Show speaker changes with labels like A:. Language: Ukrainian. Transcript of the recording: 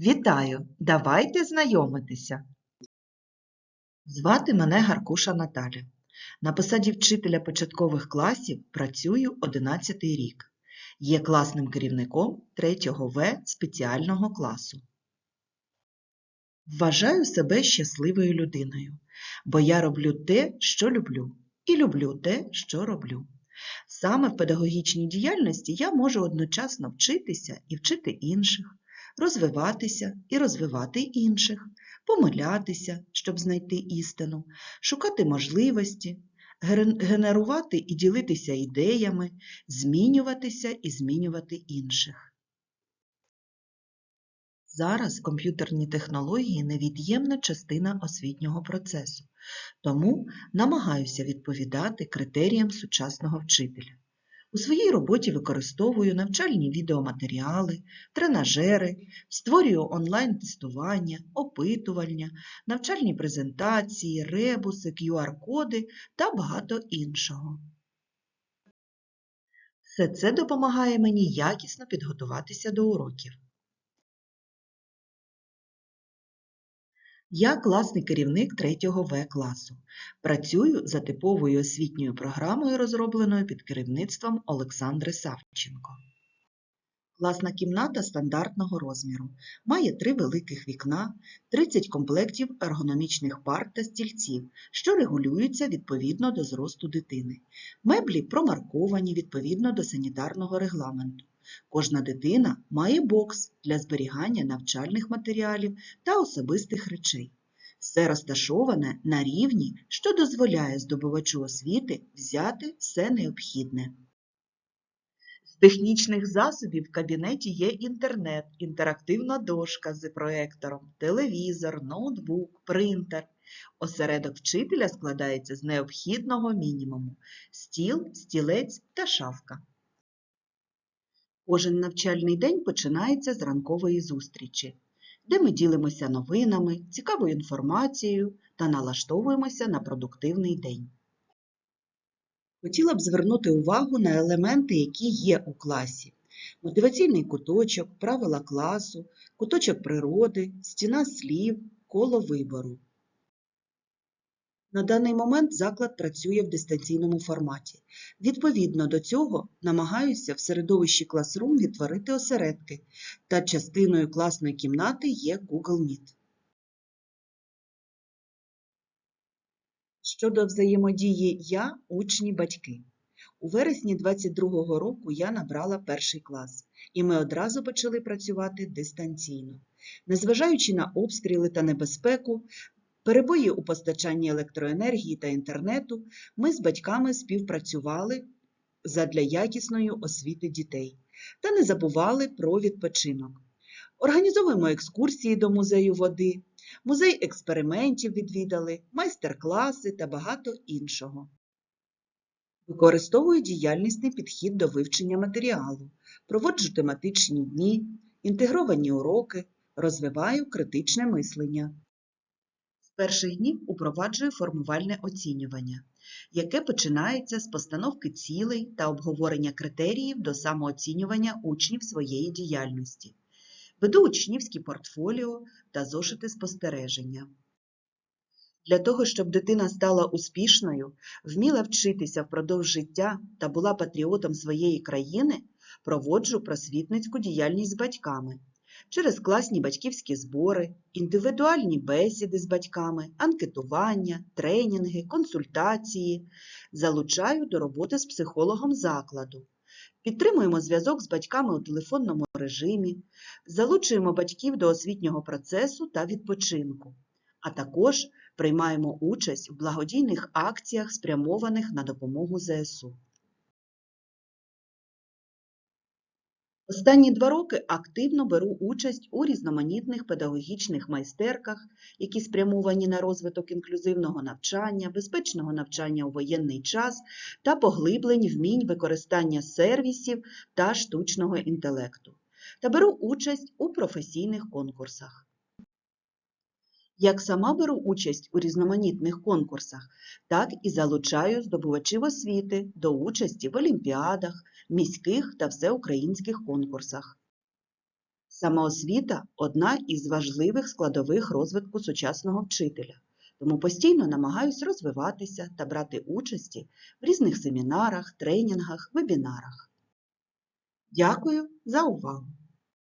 A: Вітаю! Давайте знайомитися. Звати мене Гаркуша Наталя. На посаді вчителя початкових класів працюю 11 рік. Є класним керівником 3 В спеціального класу. Вважаю себе щасливою людиною, бо я роблю те, що люблю, і люблю те, що роблю. Саме в педагогічній діяльності я можу одночасно вчитися і вчити інших, розвиватися і розвивати інших, помилятися, щоб знайти істину, шукати можливості, генерувати і ділитися ідеями, змінюватися і змінювати інших. Зараз комп'ютерні технології невід'ємна частина освітнього процесу, тому намагаюся відповідати критеріям сучасного вчителя. У своїй роботі використовую навчальні відеоматеріали, тренажери, створюю онлайн-тестування, опитування, навчальні презентації, ребуси, QR-коди та багато іншого. Все це допомагає мені якісно підготуватися до уроків. Я класний керівник 3 В класу. Працюю за типовою освітньою програмою, розробленою під керівництвом Олександри Савченко. Класна кімната стандартного розміру. Має три великих вікна, 30 комплектів ергономічних парт та стільців, що регулюються відповідно до зросту дитини. Меблі промарковані відповідно до санітарного регламенту. Кожна дитина має бокс для зберігання навчальних матеріалів та особистих речей. Все розташоване на рівні, що дозволяє здобувачу освіти взяти все необхідне. З технічних засобів в кабінеті є інтернет, інтерактивна дошка з проектором, телевізор, ноутбук, принтер. Осередок вчителя складається з необхідного мінімуму – стіл, стілець та шафка. Кожен навчальний день починається з ранкової зустрічі, де ми ділимося новинами, цікавою інформацією та налаштовуємося на продуктивний день. Хотіла б звернути увагу на елементи, які є у класі. Мотиваційний куточок, правила класу, куточок природи, стіна слів, коло вибору. На даний момент заклад працює в дистанційному форматі. Відповідно до цього намагаюся в середовищі Classroom відтворити осередки, та частиною класної кімнати є Google Meet. Щодо взаємодії я, учні, батьки. У вересні 22-го року я набрала перший клас, і ми одразу почали працювати дистанційно. Незважаючи на обстріли та небезпеку, перебої у постачанні електроенергії та інтернету, ми з батьками співпрацювали задля якісної освіти дітей та не забували про відпочинок. Організовуємо екскурсії до музею води, музей експериментів відвідали, майстер-класи та багато іншого. Використовую діяльнісний підхід до вивчення матеріалу, проводжу тематичні дні, інтегровані уроки, розвиваю критичне мислення. Перших днів упроваджую формувальне оцінювання, яке починається з постановки цілей та обговорення критеріїв до самооцінювання учнів своєї діяльності. Веду учнівські портфоліо та зошити спостереження. Для того, щоб дитина стала успішною, вміла вчитися впродовж життя та була патріотом своєї країни, проводжу просвітницьку діяльність з батьками через класні батьківські збори, індивідуальні бесіди з батьками, анкетування, тренінги, консультації, залучаю до роботи з психологом закладу. Підтримуємо зв'язок з батьками у телефонному режимі, залучуємо батьків до освітнього процесу та відпочинку, а також приймаємо участь в благодійних акціях, спрямованих на допомогу ЗСУ. Останні два роки активно беру участь у різноманітних педагогічних майстерках, які спрямовані на розвиток інклюзивного навчання, безпечного навчання у воєнний час та поглиблень вмінь використання сервісів та штучного інтелекту, та беру участь у професійних конкурсах. Як сама беру участь у різноманітних конкурсах, так і залучаю здобувачів освіти до участі в олімпіадах, міських та всеукраїнських конкурсах. Самоосвіта одна із важливих складових розвитку сучасного вчителя, тому постійно намагаюсь розвиватися та брати участі в різних семінарах, тренінгах, вебінарах. Дякую за увагу!